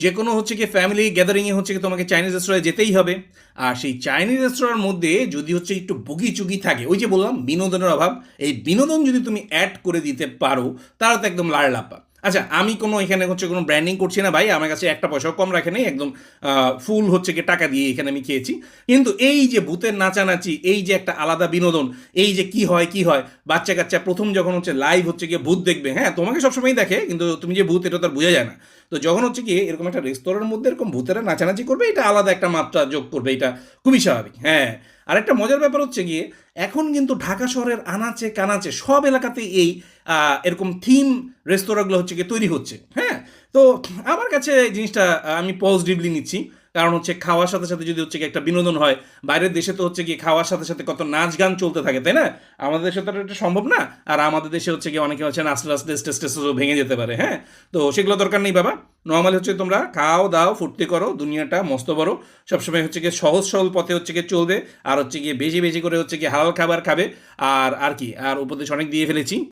যে কোনো হচ্ছে কি ফ্যামিলি গ্যাদারিংয়ে হচ্ছে কি তোমাকে চাইনিজ রেস্তোরাঁয় যেতেই হবে। আর সেই চাইনিজ রেস্তোরাঁর মধ্যে যদি হচ্ছে একটু বুগি চুগি থাকে, ওই যে বললাম বিনোদনের অভাব, এই বিনোদন যদি তুমি অ্যাড করে দিতে পারো, তাহলে তো একদম লাড় লাপা আচ্ছা আমি কোনো এখানে হচ্ছে কোনো ব্র্যান্ডিং করছি না ভাই, আমার কাছে একটা পয়সাও কম রাখে নেই, একদম ফুল হচ্ছে কি টাকা দিয়ে এখানে আমি খেয়েছি। কিন্তু এই যে ভূতের নাচানাচি, এই যে একটা আলাদা বিনোদন, এই যে কি হয় কি হয়, বাচ্চা কাচ্চা প্রথম যখন হচ্ছে লাইভ হচ্ছে গিয়ে ভূত দেখবে হ্যাঁ তোমাকে সবসময়ই দেখে, কিন্তু তুমি যে ভূত, এটা তো বোঝা যায় না। তো যখন হচ্ছে কি এরকম একটা রেস্তোরাঁর মধ্যে এরকম ভূতেরা নাচানাচি করবে, এটা আলাদা একটা মাত্রা যোগ করবে, এটা খুবই স্বাভাবিক হ্যাঁ। আরেকটা মজার ব্যাপার হচ্ছে গিয়ে এখন কিন্তু ঢাকা শহরের আনাচে কানাচে সব এলাকাতে এই এরকম থিম রেস্তোরাঁগুলো হচ্ছে গিয়ে তৈরি হচ্ছে হ্যাঁ তো আমার কাছে এই জিনিসটা আমি পজিটিভলি নিচ্ছি কারণ হচ্ছে খাওয়ার সাথে সাথে যদি হচ্ছে কি একটা বিনোদন হয় বাইরের দেশে তো হচ্ছে কি খাওয়ার সাথে সাথে কত নাচ গান চলতে থাকে তাই না আমাদের দেশে তো এটা সম্ভব না আর আমাদের দেশে হচ্ছে কি অনেকে হচ্ছে নাচতে স্টেস টেস্টেস ভেঙে যেতে পারে হ্যাঁ তো সেগুলো দরকার নেই বাবা নর্মালি হচ্ছে তোমরা খাও, দাও, ফুর্তি করো, দুনিয়াটা মস্ত বড়। সবসময় হচ্ছে গিয়ে সহজ সরল পথে হচ্ছে গিয়ে চলবে। আর হচ্ছে গিয়ে বেশি বেশি করে হচ্ছে গিয়ে হালাল খাবার খাবে। আর আর কি? আর উপদেশ অনেক দিয়ে ফেলেছি।